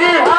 예.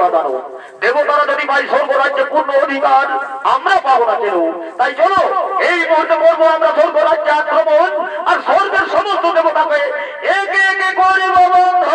দাঁড়ানো দেবতারা যদি পাই স্বর্গরাজ্যে পূর্ণ অধিকার, আমরা পাবো না কেন? তাই চলো, এই মুহূর্তে করব আমরা স্বর্গরাজ্যে আক্রমণ, আর স্বর্গের সমস্ত দেবতাকে একে একে করে বন্ধ